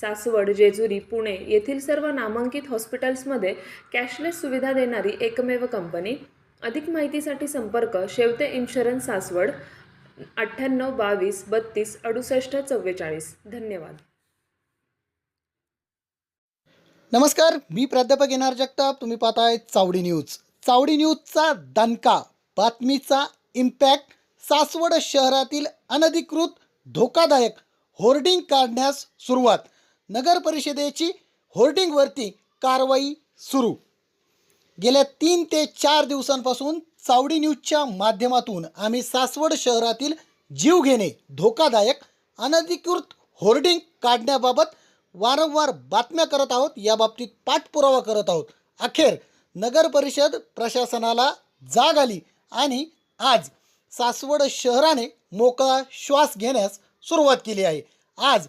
सासवड जेजुरी पुणे येथील सर्व नामांकित हॉस्पिटल्समध्ये कॅशलेस सुविधा देणारी एकमेव कंपनी. अधिक माहितीसाठी संपर्क शेवते इन्शुरन्स सासवड अठ्ठ्याण्णव बावीस बत्तीस अडुसष्ट चव्वेचाळीस. धन्यवाद. नमस्कार मी प्राध्यापक येणार जगताप. तुम्ही पाहताय चावडी न्यूज. चावडी न्यूजचा दणका बातमीचा इम्पॅक्ट सासवड शहरातील अनधिकृत धोकादायक होर्डिंग काढण्यास सुरुवात. नगर परिषदेची होर्डिंगवरती कारवाई सुरू. गेल्या तीन ते चार दिवसांपासून चावडी न्यूजच्या माध्यमातून आम्ही सासवड शहरातील जीव घेणे धोकादायक अनधिकृत होर्डिंग काढण्याबाबत वारंवार बातम्या करत आहोत. याबाबतीत पाठपुरावा करत आहोत. अखेर नगर परिषद प्रशासनाला जाग आली आणि आज सासवड शहराने मोकळा श्वास घेण्यास सुरुवात केली आहे. आज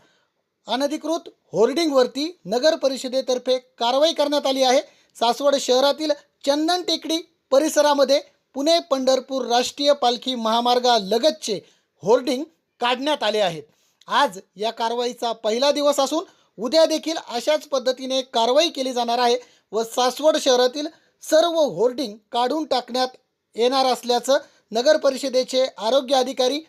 अनधिकृत होर्डिंगवरती नगर परिषदेतर्फे कारवाई करण्यात आली आहे. सासवड शहरातील चंदन टेकडी परिसरामध्ये पुणे पंढरपूर राष्ट्रीय पालखी महामार्गालगतचे होर्डिंग काढण्यात आले आहेत आज या कारवाईचा पहिला दिवस असून उद्या देखील अशाच पद्धतीने कारवाई केली जाणार आहे व सासवड शहरातील सर्व होर्डिंग काढून टाकण्यात येणार असल्याचं नगर परिषदेचे आरोग्य अधिकारी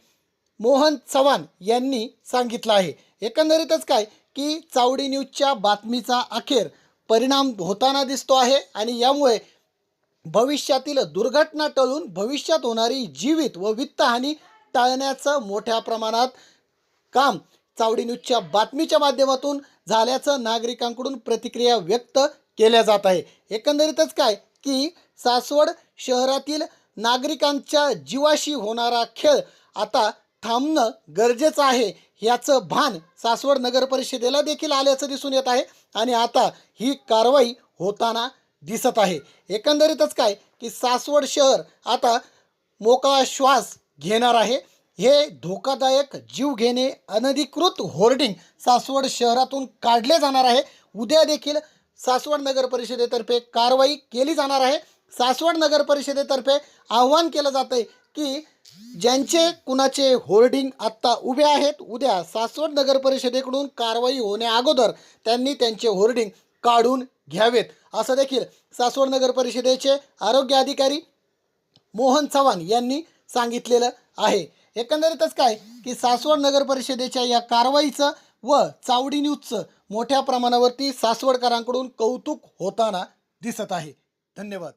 मोहन चव्हाण यांनी सांगितलं आहे. एकंदरीतच काय की चावडी न्यूजच्या बातमीचा अखेर परिणाम होताना दिसतो आहे आणि यामुळे भविष्यातील दुर्घटना टळून भविष्यात होणारी जीवित व वित्तहानी टाळण्याचं मोठ्या प्रमाणात काम चावडी न्यूजच्या बातमीच्या माध्यमातून झाल्याचं नागरिकांकडून प्रतिक्रिया व्यक्त केल्या जात आहे. एकंदरीतच काय? की सासवड शहरातील नागरिकांच्या जीवाशी होणारा खेळ आता थांबणं गरजेचं आहे. याचं भान सासवड नगर परिषदेला देखील आल्याचं दिसून येत आहे. आणि आता ही कारवाई होताना दिसत आहे. एकंदरीतच काय की सासवड शहर आता मोकळा श्वास घेणार आहे. हे धोकादायक जीव घेणे अनधिकृत होर्डिंग सासवड शहरातून काढले जाणार आहे. उद्या देखील सासवड नगर परिषदेतर्फे कारवाई केली जाणार आहे. सासवड नगर परिषदेतर्फे आव्हान केलं जातं आहे की ज्यांचे कुणाचे होर्डिंग आत्ता उभे आहेत उद्या सासवड नगर परिषदेकडून कारवाई होण्याअगोदर त्यांनी त्यांचे होर्डिंग काढून घ्यावेत. असं देखील सासवड नगर परिषदेचे आरोग्य अधिकारी मोहन चव्हाण यांनी सांगितलेलं आहे. एकंदरीतच काय की सासवड नगर परिषदेच्या या कारवाईचं व चावडी न्यूजचं मोठ्या प्रमाणावरती सासवडकरांकडून कौतुक होताना दिसत आहे. धन्यवाद.